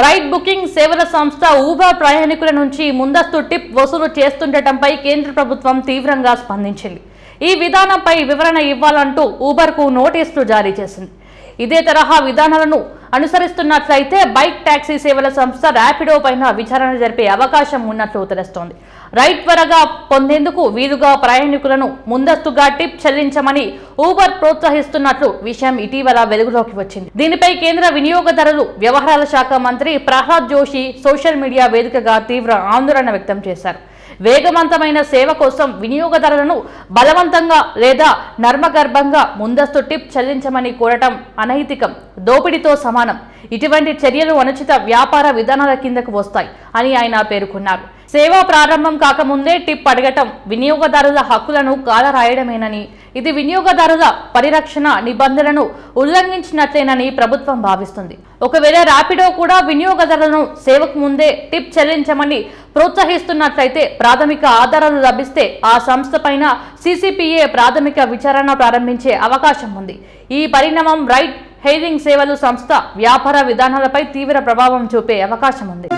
Ride booking సేవల సంస్థ Uber ప్రయాణికుల నుంచి ముందస్తు టిప్ వసూలు చేస్తుండటంపై కేంద్ర ప్రభుత్వం తీవ్రంగా స్పందించింది. ఈ విధానంపై వివరణ ఇవ్వాలంటూ ఊబర్కు నోటీసులు జారీ చేసింది. ఇదే తరహా విధానాలను అనుసరిస్తున్నట్లయితే బైక్ టాక్సీ సేవల సంస్థ ర్యాపిడో పైన విచారణ జరిపే అవకాశం ఉన్నట్లు తెలుస్తోంది. రైట్ త్వరగా పొందేందుకు వీలుగా ప్రయాణికులను ముందస్తుగా టిప్ చెల్లించమని ఊబర్ ప్రోత్సహిస్తున్నట్లు విషయం ఇటీవల వెలుగులోకి వచ్చింది. దీనిపై కేంద్ర వినియోగదారులు వ్యవహారాల శాఖ మంత్రి ప్రహ్లాద్ జోషి సోషల్ మీడియా వేదికగా తీవ్ర ఆందోళన వ్యక్తం చేశారు. వేగవంతమైన సేవ కోసం వినియోగదారులను బలవంతంగా లేదా నర్మగర్భంగా ముందస్తు టిప్ చెల్లించమని కోరటం అనైతికం. దోపిడీతో సమానం. ఇటువంటి చర్యలు అనుచిత వ్యాపార విధానాల కిందకు వస్తాయి అని ఆయన పేర్కొన్నారు. సేవ ప్రారంభం కాకముందే టిప్ అడగటం వినియోగదారుల హక్కులను కాలరాయడమేనని ఇది వినియోగదారుల పరిరక్షణ నిబంధనలను ఉల్లంఘించినట్లేనని ప్రభుత్వం భావిస్తుంది. ఒకవేళ ర్యాపిడో కూడా వినియోగదారులను సేవకు ముందే టిప్ చెల్లించమని ప్రోత్సహిస్తున్నట్లయితే ప్రాథమిక ఆధారాలు లభిస్తే ఆ సంస్థ పైన సీసీపీఏ ప్రాథమిక విచారణ ప్రారంభించే అవకాశం ఉంది. ఈ పరిణామం రైట్ హెయిరింగ్ సేవలు సంస్థ వ్యాపార విధానాలపై తీవ్ర ప్రభావం చూపే అవకాశం ఉంది.